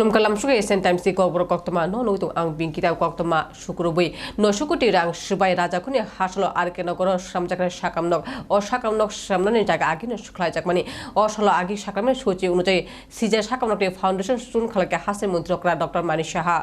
Klum suka esen time si kobro koktoma no no tung ang bingkita koktoma sukurubui no sukuti rang subai raja kuni haslo arke nogoro samjakre sakam nok o sakam nok samnani jaga agi no suklai jakmani o salo agi sakamne sochi অনুযায়ী সিজে succumb নকটি foundation সুন খালাকে হাসের মন্ত্রকরা doctor Manish Saha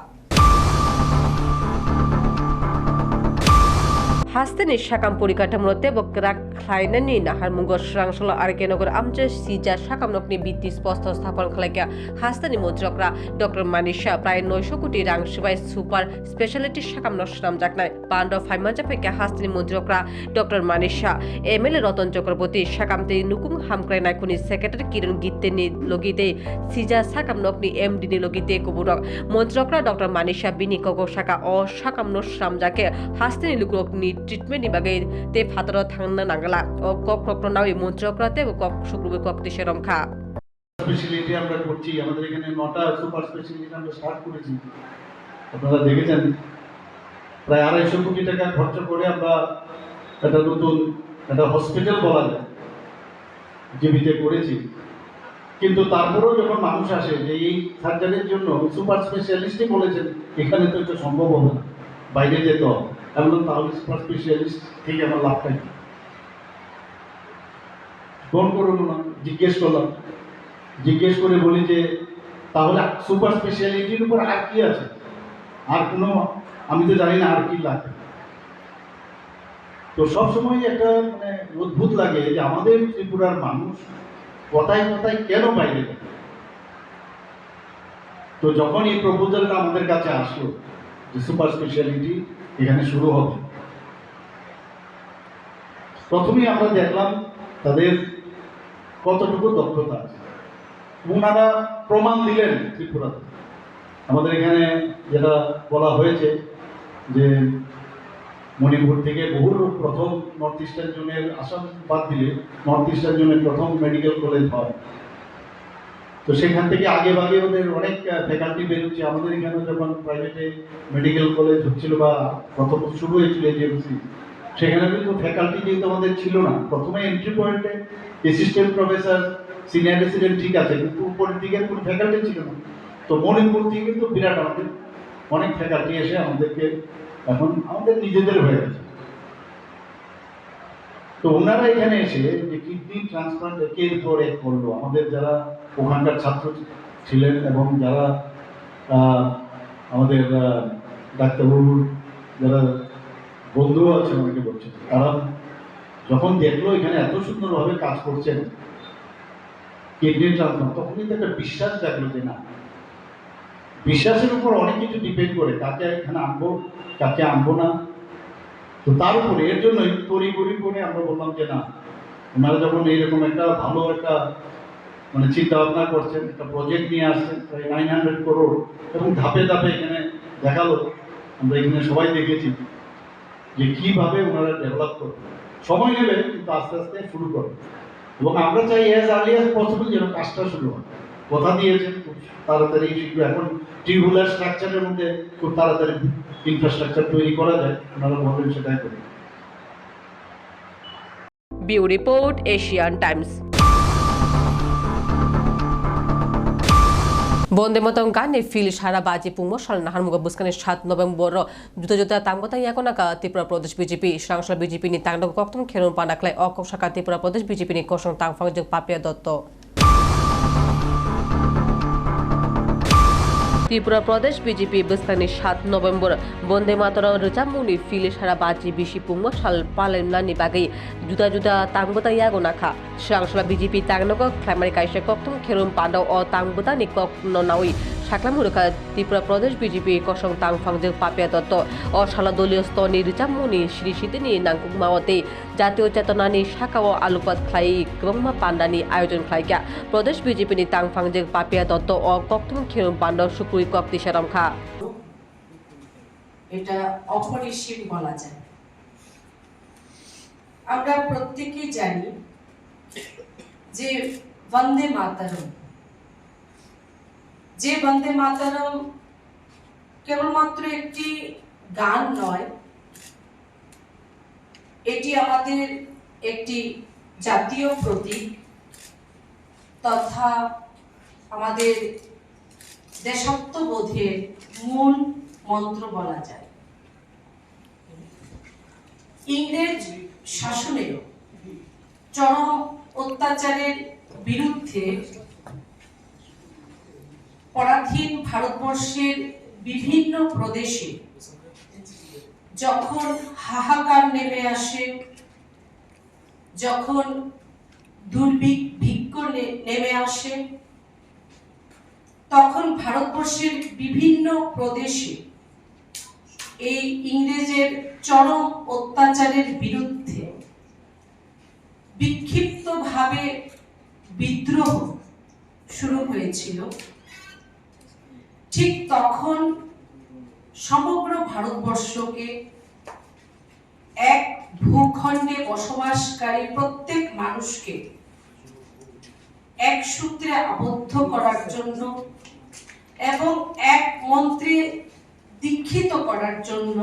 হাস্তেনি সাকাম পরিকাঠামোতে বকরা খ্লাইনানি নাহার মুঙ্গ স্রাংসল আরকে নগর আমচে সিজা সাকাম নকনি বিত্তি স্পষ্ট স্থাপন খালাইকা হাস্তানি মন্ত্রকরা ডক্টর মানিশা প্রায় নয়শো কোটি রাং সুবাই সুপার স্পেশালিটি সাকাম নসরাম জাকনায় পান্ড ফাইমাঞ্জা ফেকে হাস্তানি মন্ত্রকরা ডক্টর মানিশা এমএলএ রতন চক্রবর্তী সাকামতে নুকুম হামক্রাই নাইকুনি সেক্রেটারি কিরণ গীতে নি লগিতে সিজা সাকাম নকনি এমডি নি লগিতে কুবুরক মন্ত্রকরা ডক্টর মানিশা বিনি কগ সাকা অ সাকাম নসরাম জাকে হাস্তানি লুকুরক নি নি বাগে তে ফাতর থাংনা নাঙ্গালা ও কক কক নাওই মন্ত্রকরা তে কক শুক্রবে কক দেশে রমখা স্পেশালিটি আমরা করছি, আমাদের এখানে নটা সুপার স্পেশালিটি আমরা স্টার্ট করেছি। আপনারা দেখেছেন, প্রায় আড়াইশো কোটি টাকা খরচা করে আমরা একটা নতুন একটা হসপিটাল বলা যায়, জীবিতে করেছি। কিন্তু তারপরেও যখন মানুষ আসে, যে এই সার্জারির জন্য সুপার স্পেশালিস্টই বলেছেন, এখানে তো এটা সম্ভব হবে না, বাইরে যেতে হবে। আমি তাহলে স্পেশালিস্ট থেকে আমার লাভটা কি? ফোন করুন না জিজ্ঞেস করলাম। জিজ্ঞেস করে বলি যে, তাহলে সুপার স্পেশালিটির উপর আর কি আছে? আর কোনো, আমি তো জানি না আর কি লাগে। তো সবসময় একটা মানে অদ্ভুত লাগে যে আমাদের ত্রিপুরার মানুষ কথায় কথায় কেন বাইরে তো যখন এই প্রপোজালটা আমাদের কাছে আসলো যে সুপার স্পেশালিটি এখানে শুরু হবে। প্রথমেই আমরা দেখলাম তাদের কতটুকু দক্ষতা আছে। ওনারা প্রমাণ দিলেন ত্রিপুরাতে। আমাদের এখানে যেটা বলা হয়েছে যে মণিপুর থেকে বহু লোক প্রথম নর্থ ইস্টার্ন জোনের আসাম বাদ দিলে নর্থ ইস্টার্ন জোনের প্রথম মেডিকেল কলেজ হয়। তো সেখান থেকে আগে ভাগে ওদের অনেক ফ্যাকাল্টি বেরোচ্ছে। আমাদের এখানে যখন প্রাইভেটে মেডিকেল কলেজ হচ্ছিল বা প্রথম শুরু হয়েছিল এজেন্সি সেখানে কিন্তু ফ্যাকাল্টি যেহেতু আমাদের ছিল না, প্রথমে এন্ট্রি পয়েন্টে অ্যাসিস্ট্যান্ট প্রফেসর সিনিয়র রেসিডেন্ট ঠিক আছে, কিন্তু উপরের দিকে কোনো ফ্যাকাল্টি ছিল না। তো মণিপুর থেকে কিন্তু বিরাট আমাদের, অনেক ফ্যাকাল্টি এসে আমাদেরকে এখন আমাদের নিজেদের হয়ে গেছে। তো ওনারা এখানে এসে যে কিডনি ট্রান্সপ্লান্ট একের পর এক করল, আমাদের যারা ওখানকার ছাত্র ছিলেন এবং যারা আমাদের ডাক্তারবাবুর যারা বন্ধু আছে অনেকে বলছেন তারা যখন দেখল এখানে এত সুন্দরভাবে কাজ করছেন, কিডনি ট্রান্সপ্লান্ট, তখনই তো একটা বিশ্বাস জাগলো যে না, বিশ্বাসের উপর অনেক কিছু ডিপেন্ড করে কাকে এখানে আনব কাকে আনব না। তো তার উপরে, এর জন্যই তড়িঘড়ি করে আমরা বললাম যে না, ওনারা যখন এইরকম একটা ভালো একটা মানে চিন্তা ভাবনা করছেন, একটা প্রজেক্ট নিয়ে আসছেন, প্রায় নাইন হান্ড্রেড করোড় এবং ধাপে ধাপে এখানে দেখাল, আমরা এখানে সবাই দেখেছি যে কীভাবে ওনারা ডেভেলপ করবে সময় নেবে, কিন্তু আস্তে আস্তে শুরু করবে এবং আমরা চাই অ্যাজ আর্লি অ্যাজ পসিবল যেন কাজটা শুরু হয়। কথা দিয়েছেন, খুব তাড়াতাড়ি শিখবে এখন টিউবুলার স্ট্রাকচারের মধ্যে খুব তাড়াতাড়ি ইনফ্রাস্ট্রাকচার তৈরি করা যায় ওনারা বলবেন সেটাই করি বিউ রিপোর্ট, এশিয়ান টাইমস। বন্দে মতন গানে ফিল সারা বাজি পুঙ্গ, সাল নাহার মুগ বুসকানে সাত নভেম্বর। জুতা জুতা তাঙ্গতা ইয়াকনাকা ত্রিপুরা প্রদেশ বিজেপি, সাংসদ বিজেপি নি তাংডক কক্তম খেরুন পানাকলাই অকক শাখা ত্রিপুরা প্রদেশ বিজেপি নি কসং তাংফাং যোগ পাপিয়া দত্ত। ত্রিপুরা প্রদেশ, বিজেপি বিস্তানি সাত নভেম্বর। বন্দে মাতরম রেজামুনি ফিলে সারা বাজি, বিশি পুঙ্গ, সাল পালেন নানি বাগै জুতা জুতা তাংবতা ইয়াগো নাখা। সাংসলা বিজেপি তাংনক খ্যামারি কাইসে কক্তম, খেরুম পান্ডাও অ তাংবতা নি কক নাওই। সাকলামুরকা ত্রিপুরা প্রদেশ বিজেপি কসং তাংফাংজে পাপিয়া দত্ত, অশালা দলীয় স্তনি রিচামুনি শ্রী সিদিনি নাংকুক মাওয়াতে, জাতীয় চেতনানি শাখা ও আলুপাত খ্লাই গ্রংমা পান্ডানি আয়োজন খ্লাইকা প্রদেশ বিজেপি নি তাংফাংজে পাপিয়া দত্ত ও কক্তম খেরুম পান্ডাও সুকুই কক্তি সেরমখা এটা অপরিসীম বলা যায়। আমরা প্রত্যেকেই জানি যে বন্দে মাতারম যে বন্দে মাতারম কেবলমাত্র একটি গান নয়, এটি আমাদের একটি জাতীয় প্রতীক তথা আমাদের দেশাত্মবোধের মূল মন্ত্র বলা যায়। ইংরেজ শাসনের চরম অত্যাচারের বিরুদ্ধে পরাধীন ভারতবর্ষের বিভিন্ন প্রদেশে যখন হাহাকার নেমে আসে, যখন দুর্ভিক্ষ নেমে আসে, তখন ভারতবর্ষের বিভিন্ন প্রদেশে এই ইংরেজের চরম অত্যাচারের বিরুদ্ধে বিক্ষিপ্তভাবে বিদ্রোহ শুরু হয়েছিল। ঠিক তখন সমগ্র ভারতবর্ষকে এক ভূখণ্ডে বসবাসকারী প্রত্যেক মানুষকে এক সূত্রে আবদ্ধ করার জন্য এবং এক মন্ত্রে দীক্ষিত করার জন্য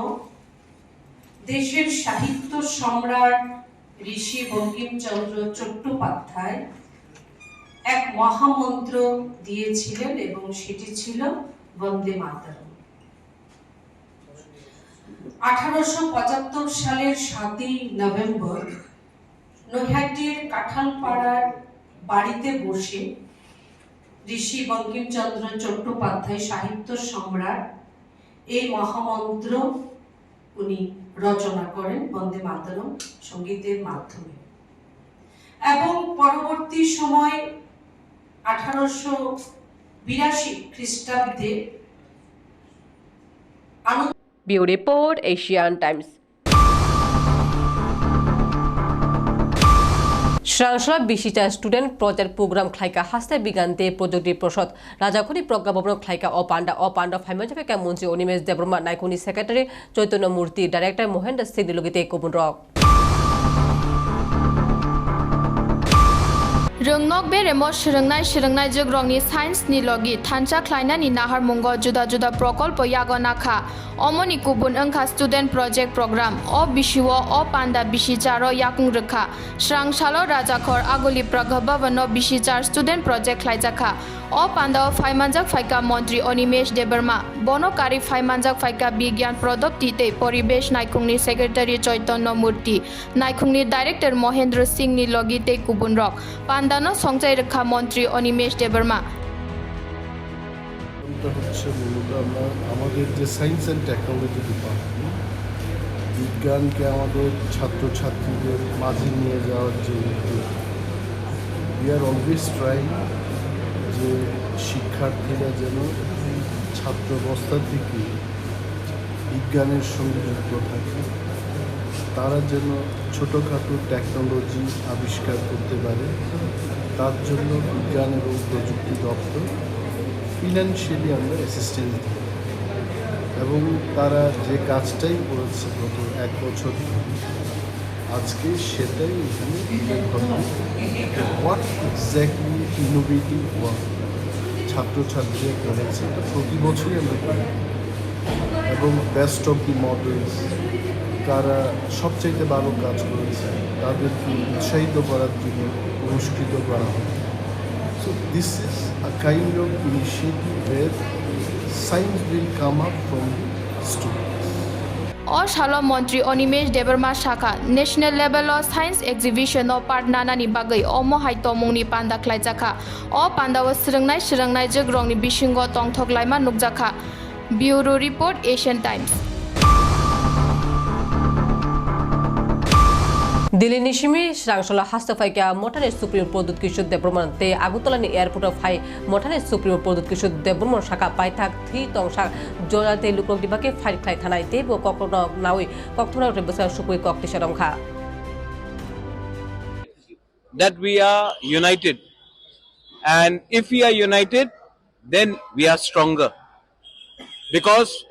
দেশের সাহিত্য সম্রাট ঋষি বঙ্কিমচন্দ্র চট্টোপাধ্যায় এক মহামন্ত্র দিয়েছিলেন এবং সেটি ছিল বন্দে মাতরম। আঠারোশো পঁচাত্তর সালের সাতই নভেম্বর নৈহাটির কাঁঠালপাড়ার বাড়িতে বসে ঋষি বঙ্কিমচন্দ্র চট্টোপাধ্যায় সাহিত্য সম্রাট এই মহামন্ত্র উনি রচনা করেন বন্দে মাতরম সঙ্গীতের মাধ্যমে। এবং পরবর্তী সময় আঠারোশো বিরাশি খ্রিস্টাব্দে ব্যুরো রিপোর্ট এশিয়ান টাইমস শ্রাংসলা বিশিটা স্টুডেন্ট প্রজেক্ট প্রোগ্রাম খাইকা হাস্তে বিজ্ঞানতে প্রযুক্তি প্রসদ। রাজাখনি প্রজ্ঞাভবন খাইকা অপান্ডা অপান্ডা ফাইমাজাফেকা মন্ত্রী অনিমেষ দেববর্মা নাইকুনি সেক্রেটারি চৈতন্য মূর্তি ডাইরেক্টর মহেন্দ্র সিং দিলগিতে কবুন রক। Rungnog be remo shirungnai shirungnai jogrongni science ni logi thancha klainani nahar mungo juda juda prokolpo yagona kha omoni kubun angkha student project program o bishiwo o panda bishicharo yakung rekha shrangshalo rajakhor agoli praghabhavano bishichar student project khlaijakha o panda o phaimanjak phaika মন্ত্রী অনিমেষ দেববর্মা বনকারী ফাইমানজাক ফাইকা বিজ্ঞান প্রদপ্তিতে পরিবেশ নাইকুংনি secretary Chaitanya মূর্তি নাইকুংনি director Mahendra Singh নি লগিতে কুবুন rock পান্দানো সংচাই রক্ষা মন্ত্রী অনিমেষ দেববর্মা। হচ্ছে মূলত আমরা আমাদের যে সায়েন্স অ্যান্ড টেকনোলজি ডিপার্টমেন্ট বিজ্ঞানকে আমাদের ছাত্রছাত্রীদের মাঝে নিয়ে যাওয়ার যে উই আর অলওয়েজ ট্রাই যে শিক্ষার্থীরা যেন ছাত্রাবস্থার থেকে বিজ্ঞানের সঙ্গে যুক্ত থাকে, তারা যেন ছোটোখাটো টেকনোলজি আবিষ্কার করতে পারে। তার জন্য বিজ্ঞান এবং প্রযুক্তি দপ্তর ফিনান্সিয়ালি আমরা অ্যাসিস্ট্যান্স দিই এবং তারা যে কাজটাই করেছে গত এক বছর, আজকে সেটাই এখানে হোয়াট এক্স্যাক্টলি ইনোভেটিভ ওয়ার্ক ছাত্রছাত্রীরা করেছে প্রতি বছরই আমরা করি। এবং বেস্ট অফ দি মডেলস তারা সবচাইতে ভালো কাজ করেছে, তাদেরকে উৎসাহিত করার জন্য পুরস্কৃত করা হয়। So, this is a kind of initiative where will come up from the students. অশালো মন্ত্রী অনিমেষ দেববর্মা শাখা national level of science exhibition of পাটনানানি বাগৈ অমো হাইতো মুংনি পান্ডা খ্লাইজাখা অ পান্ডাও স্রংনাই স্রংনাই জogrongni bisingo tongthoklaima nukjakha bureau report, Asian Times. Delhi নিশিমি শ্রাংসলা হাস্তফাইকা মঠানে supreme প্রদূত কিশোর দেববর্মন তে আগরতলানি এয়ারপোর্ট ফাই মঠানে সুপ্রিম প্রদূত কিশোর দেববর্মন শাখা পাইথাক থ্রি তংসা জনাতে লুকরক দিবাকে ফাইট খাই থানাই দেব কখনো নাওই কখনো রেবসা সুপুই কক্তি সরংখা that we are united. And if we are united, then we are stronger. Because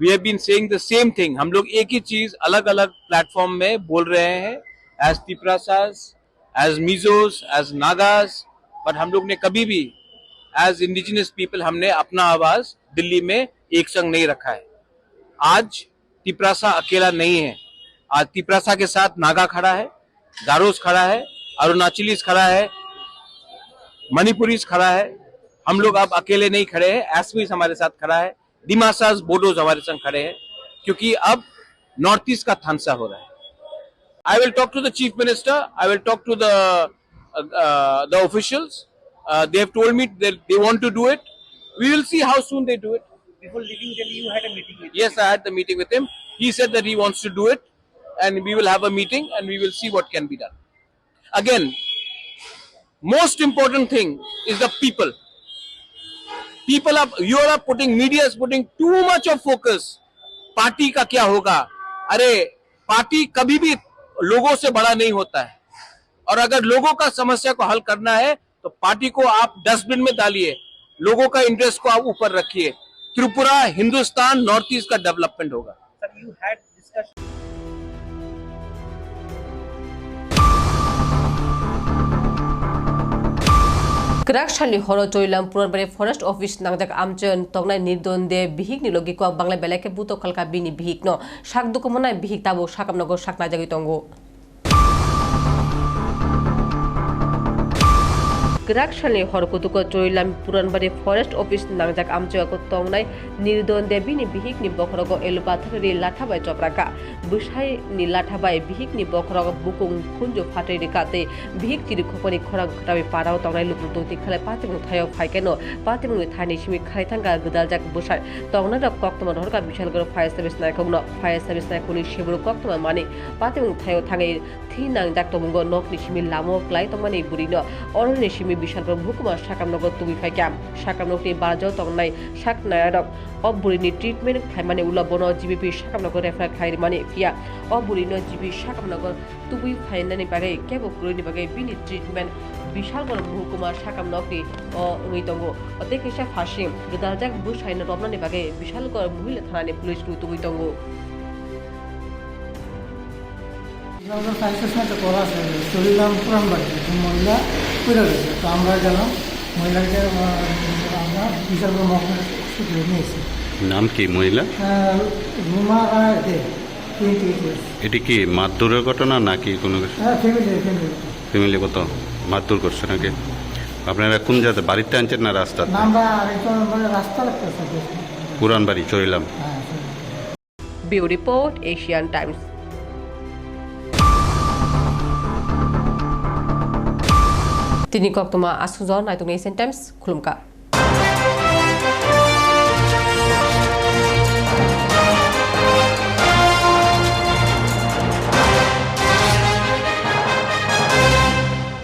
we have been saying the same thing. हम लोग एक ही चीज अलग अलग प्लेटफॉर्म में बोल रहे हैं as Tiprasas as Mizos as Nagas but हम लोग ने कभी भी एज इंडिजिनस पीपल हमने अपना आवाज़ दिल्ली में एक संग नहीं रखा है। आज तिपरासा अकेला नहीं है। आज तिपरासा के साथ नागा खड़ा है गारोस खड़ा है अरुणाचलीस खड़ा है मणिपुरीस खड़ा है। हम लोग अब अकेले नहीं खड़े हैं एसपीस हमारे साथ खड़ा है दिमासाज बोडोज हमारे संग खड़े हैं, क्योंकि अब नॉर्थ ईस्ट का थानसा हो रहा है। I will talk to the chief minister. I will talk to the uh, uh, the officials. Uh, they have told me that they want to do it. We will see how soon they do it. Before leaving Delhi, you had a meeting with Yes, I had the meeting with him. He said that he wants to do it, and we will have a meeting and we will see what can be done. Again, most important thing is the people. People are you are putting media is putting too much of focus. Party का क्या होगा अरे party कभी भी लोगों से बड़ा नहीं होता है। और अगर लोगों का समस्या को हल करना है तो पार्टी को आप डस्टबिन में डालिए। लोगों का इंटरेस्ट को आप ऊपर रखिए। त्रिपुरा, हिंदुस्तान, नॉर्थ ईस्ट का डेवलपमेंट होगा। Sir you had discussion. Krakshali horo toilam puranbare forest office nangjak amchen tongnai nirdonde bihik ni logi ko bangla belake buto khalka bini bihik no sak dukumona bihik tabo sakamnogo sakna jagi tongo Krakshali horo kutuko toilam puranbare forest office nangjak amchen ko tongnai nirdonde bini bihik ni bokhrogo elupathari lathabai chopraka busai ni lathabai bihik ni bokhrogo bukung khunjo phatai rekate bihik chiri khoponi khorang khatabi parao tongnai lupur doti khale patimung thayo phaikeno patimung thani simi khai thanga gdaljak busai tongna rok koktoma dhorka bishal goro fire service nai kongno fire service nai kuni shiburu koktoma mani patimung thayo thangai thinang jak tomungo nok ni simi lamo klai tomani burino bhukuma sakamnogo tubi phaikam sakamnokni barjo tongnai sak nayarok অবুরিনি treatment খাইমানে উলবন GBP সাকামনগর refer খাইমানে ফিয়া। অবুরিনো GB সাকামনগর তুবুই ফাইনানি বাগে কেবো কুরুনি বাগে বিনি ট্রিটমেন্ট বিশালগড় মহকুমা সাকামনগরি ও উইতঙ্গ অতেকেশা ফাশিম গদাজাক বুসাইন রমনানি বাগে বিশালগড় মহিলা থানানি পুলিশ আমাদের ফায়ার স্টেশনে কল আছে। চলিলাম পুরান বাড়ি মহিলা পড়ে গেছে তো আমরা গেলাম মহিলাকে আমরা করে মহকুমা নিয়েছি। নাম কি মহিলা? রুমা রায় দে এটি কি মারধরের ঘটনা নাকি কোনো হ্যাঁ ফ্যামিলি ফ্যামিলিগত মারধর করছে নাকি? আপনারা কোন জায়গাতে বাড়িতে আনছেন না মানে রাস্তা লাগতেছে পুরান বাড়ি চলিলাম হ্যাঁ। Bureau report Asian Times. তিনি কক্তমা আসুজন নাইতুং এশিয়ান টাইমস খুলুমকা